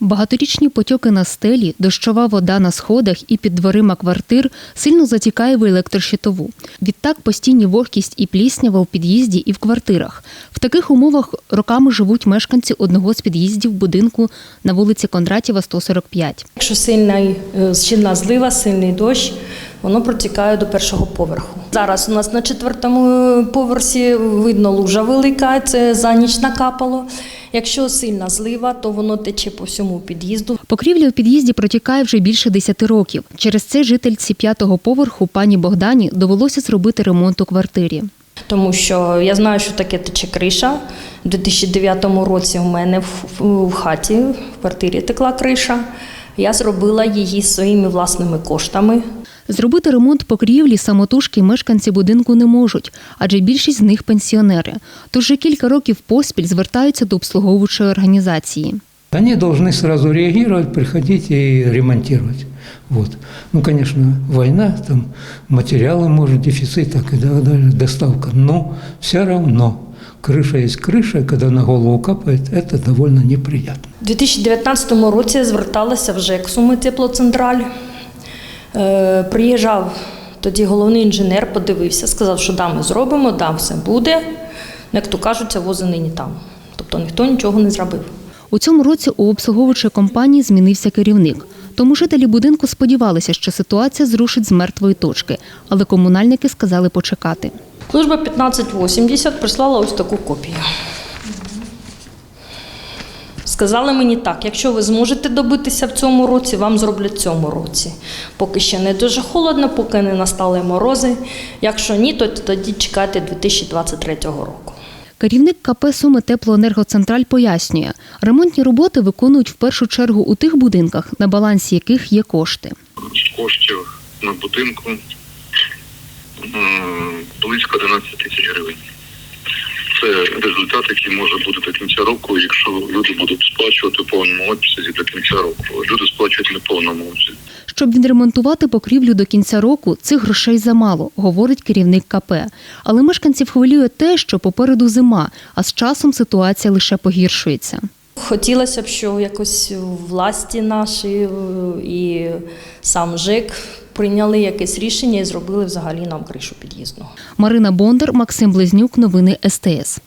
Багаторічні потьоки на стелі, дощова вода на сходах і під дверима квартир сильно затікає в електрощитову. Відтак постійні вогкість і пліснява у під'їзді і в квартирах. В таких умовах роками живуть мешканці одного з під'їздів будинку на вулиці Кондратєва, 145. Якщо сильний, е, сильна злива, сильний дощ, воно протікає до першого поверху. Зараз у нас на четвертому поверсі видно лужа велика, це за ніч накапало. Якщо сильна злива, то воно тече по всьому під'їзду. Покрівля у під'їзді протікає вже більше 10 років. Через це жительці п'ятого поверху пані Богдані довелося зробити ремонт у квартирі. Тому що я знаю, що таке тече криша. У 2009 році у мене в, хаті, в квартирі текла криша. Я зробила її своїми власними коштами. Зробити ремонт покрівлі самотужки мешканці будинку не можуть, адже більшість з них пенсіонери. Тож вже кілька років поспіль звертаються до обслуговуючої організації. Они должны сразу реагировать, приходить и ремонтировать. Вот. Ну, конечно, война, там материалы, может, дефицит, так и так далее, доставка. Но все равно крыша есть крыша, и когда на голову капает, это довольно неприятно. У 2019 році я зверталася в ЖЕК Суми Теплоцентраль. Е, приїжджав тоді головний інженер, подивився, сказав, що да, ми зробимо, да, все буде. Ну, Як то кажуть, вози нині там. Тобто ніхто нічого не зробив. У цьому році у обслуговуючої компанії змінився керівник. Тому жителі будинку сподівалися, що ситуація зрушить з мертвої точки, але комунальники сказали почекати. Служба 1580 прислала ось таку копію. Сказали мені так, якщо ви зможете добитися в цьому році, вам зроблять в цьому році. Поки ще не дуже холодно, поки не настали морози. Якщо ні, то тоді чекайте 2023 року. Керівник КП Суми Теплоенергоцентраль пояснює, ремонтні роботи виконують в першу чергу у тих будинках, на балансі яких є кошти. коштів на будинку близько 11 тисяч гривень. Це результат, який може бути до кінця року, якщо люди будуть сплачувати повному обсязі до кінця року. Люди сплачують не повному обсязі. Щоб відремонтувати покрівлю до кінця року, цих грошей замало, говорить керівник КП. Але мешканців хвилює те, що попереду зима, а з часом ситуація лише погіршується. Хотілося б, що якось власті наші е, і сам ЖЕК прийняли якесь рішення і зробили взагалі нам кришу під'їзду. Марина Бондар, Максим Близнюк, новини СТС.